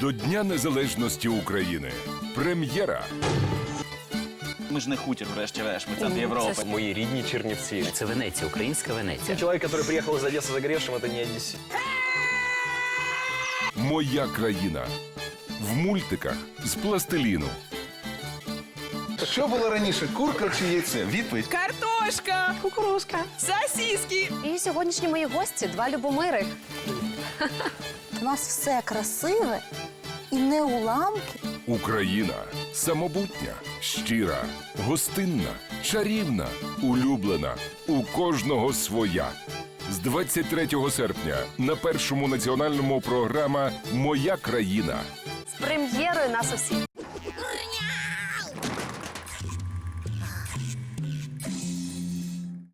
До Дня Незалежності України. Прем'єра. Ми ж не хутір, врешті-решт, ми центр Європи. Мої рідні Чернівці. Це Венеція, українська Венеція. Человек, который приехал из Одессы загоревшим, это не одессит. Моя країна. В мультиках з пластиліну. Що було раніше, курка чи яйце? Відповідь. Картошка, кукурузка, сосиски. І сьогоднішні мої гості два любомири. У нас все красиве і не уламки. Україна самобутня, щира, гостинна, чарівна, улюблена. У кожного своя. З 23 серпня на першому національному програма Моя країна. З прем'єрою нас усіх.